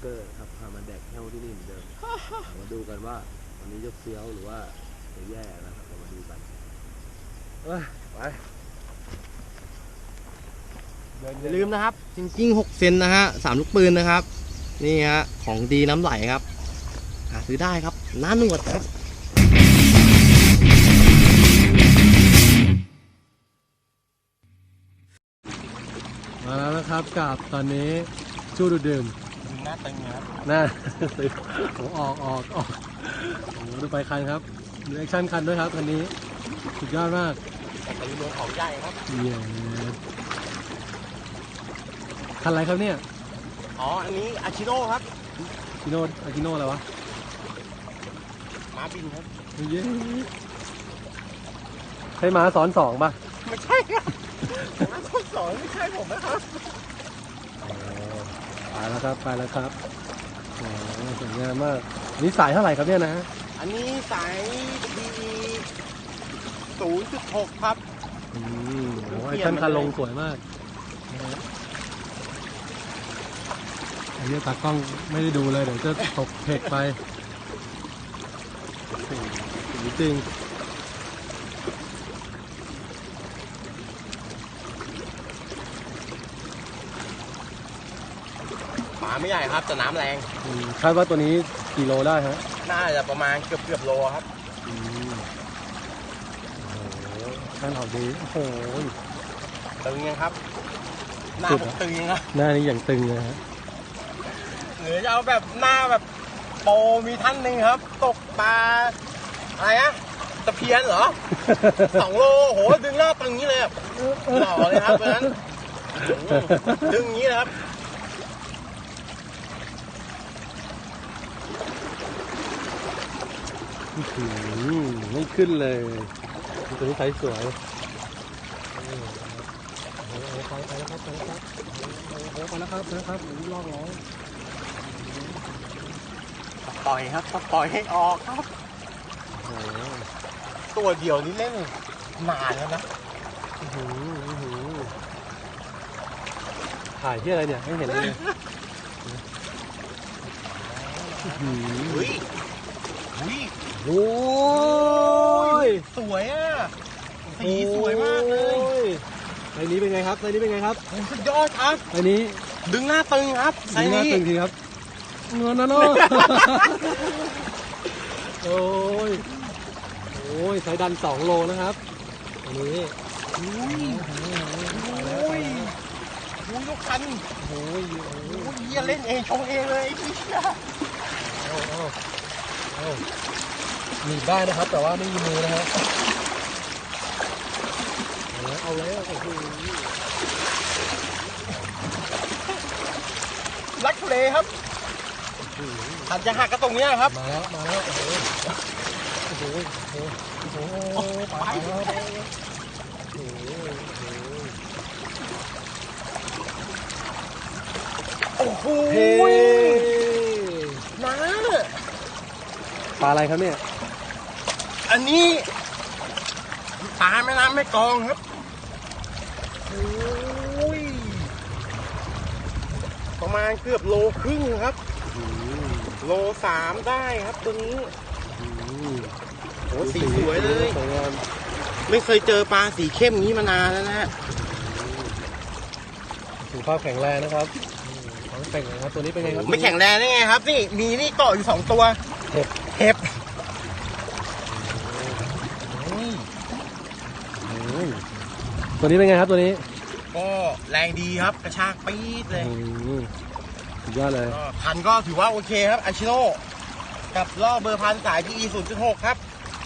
เป็นของเกอร์ครับพามาแดกแห้วที่นี่เหมือนเดิมมาดูกันว่าวันนี้จะเฟี้ยวหรือว่าจะแย่นะครับเรามาดูกันเอ้ยไปอย่าลืมนะครับ จริงๆ6เซนนะฮะสามลูกปืนนะครับ นี่ฮะของดีน้ำไหลครับ หาซื้อได้ครับหน้าหนวดครับมาแล้วนะครับกับตอนนี้ชูดูดื่มห น้าตึงครับน่าโอ้ออกออกออกโอ้ดูไปคันครับมีแอคชั่นคันด้วยครับคันนี้สุดยอดมากแต่ตีเมืองเขาใหญ่ครับเย้คันอะไรครับเนี่ย อ๋อ อันนี้อาชิโร่ครับกิโน่อากิโน่อะไรวะม้าบินครับเย้ใช้ม้าซ้อนสองป่ะ ไม่ใช่ครับม้าคนสองไม่ใช่ผมนะครับ ไปแล้วครับไปแล้วครับโอ้สวยงามมากนี่สายเท่าไหร่ครับเนี่ยนะฮะอันนี้สายดีศูนย์จุดหกครับ อืมโอ้ไอชั่นคันลงสวยมากนะฮะไอ้เนี้ยตากล้องไม่ได้ดูเลยเดี๋ยวจะตกเทคไปโอ้โหสวยจริง หมาไม่ใหญ่ครับแต่น้ำแรง อืมคาดว่าตัวนี้กี่โลได้ฮะน่าจะประมาณเกือบเกือบโลครับ อืมโอ้โหขั้นออกดีโอ้โห ตึงยังครับ หน้าสุดผอะมตึงยังครับหน้านี้อย่างตึงเลยฮะหรือจะเอาแบบหน้าแบบโปรมีท่านหนึ่งครับ ตกปลาอะไรอะตะเพียนเหรอ สองโลโหดึงหน้าตึงอย่างนี้เลยอะหล่อเลยครับเพราะฉะนั้นอืมดึงอย่างนี้เลยครับ อื้อหือ ไม่ขึ้นเลยตัวนี้ไซส์สวยนี่โอ้โหไปไปแล้วครับไปแล้วครับโอ้โหไปแล้วครับไปแล้วครับลอกร้องปล่อยครับปล่อยให้ออกครับโอ้โหตัวเดียวนี้เล่นนานแล้วนะอื้อหืออื้อหือถ่ายที่อะไรเนี่ยให้เห็นเลยอื้อหืออุ้ยอุ้ย โอ้ยสวยอะ สีสวยมากเลยโอ้ไซส์นี้เป็นไงครับไซส์นี้เป็นไงครับโอ้สุดยอดครับ ไซส์นี้ดึงหน้าตึงครับไซดีส์หน้านี้ตึงทีครับเงินนะเนาะโอ้ยโอ้ยไซส์ดันสองโลนะครับอันนี้อุ้ยไปแล้วโอ้ไปยแล้วอุ้ยลูกคันโอ้ยโอ้ย โอ้ยเฮียเล่นเองชงเองเลยไอ้เหี้ย เอาเอาเอา หนีบได้นะครับ แต่ว่าไม่มีมือนะฮะเอาแล้วเอาแล้วโอ้โหรักทะเลครับอาจจะหักกระตรงเนี้ยครับ มาแล้วมาแล้วโอ้โหโอ้โหโอ้โหโอ้โหไปแล้วโอ้โหโอ้โหน้าปลาอะไรครับเนี่ย นนี้ปลาแม่น้ำแม่กลองครับโอ้ยประมาณเกือบโลครึ่งครับ โลสามได้ครับตัวนี้โอ้สีสวยเลยสวยงามไม่เคยเจอปลาสีเข้มอย่างนี้มานานแล้วนะฮะสุขภาพแข็งแรงนะครับท้องแต่งนะครับตัวนี้เป็นไงครับ ไม่แข็งแรงได้ไงครับ นี่มีนี่เกาะอยู่สองตัว เห็บ เห็บ อืม ตัวนี้เป็นไงครับตัวนี้ก็แรงดีครับกระชากปี๊ดเลยอืมสุดยอดเลย ก็พันก็ถือว่าโอเคครับอาชิโน่กับล่อเบอร์พันสายที่ E 0 6ครับ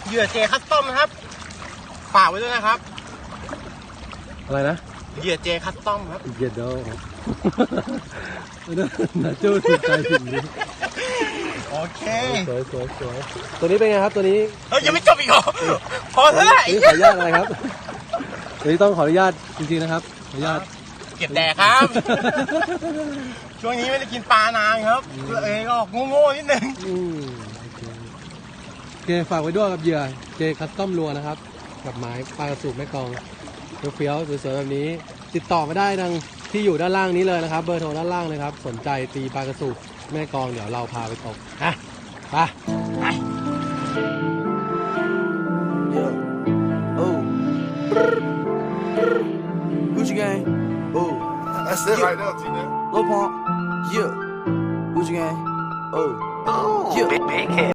เหยื่อเจคัสตอมนะครับฝากไว้ด้วยนะครับอะไรนะเหยื่อเจคัสตอมครับเย็ดเดอครับนาจูถูกใจสิ่งนี้โอเคสวยสวยสวยตัวนี้เป็นไงครับตัวนี้เฮ้ยยังไม่จบอีกเหรอพอแล้วแหละตัวนี้ขออนุญาตอะไรครับตั วันนี้ต้องขออนุญาตจริงๆนะครับ ขออนุญาต เก็บแดดครับ ช่วงนี้ไม่ได้กินปลานานครับเลย ออกโง่ๆนิดนึงโอเคฝากไว้ด้วยกับเหยื่อเจคัสตอมรัวนะครับ กับไม้ปลากระสูบแม่กองเฟี้ยวๆสวยๆแบบนี้ ติดต่อมาได้ทางที่อยู่ด้านล่างนี้เลยนะครับ เบอร์โทรด้านล่างนะครับ สนใจตีปลากระสูบแม่กองเดี๋ยวเราพาไปตกฮะไปไป Gucci Gang. Oh. That's it yeah. right now, T-man. Lil Pump. Yeah. Gucci Gang. Oh. Oh. Yeah. Big, big head.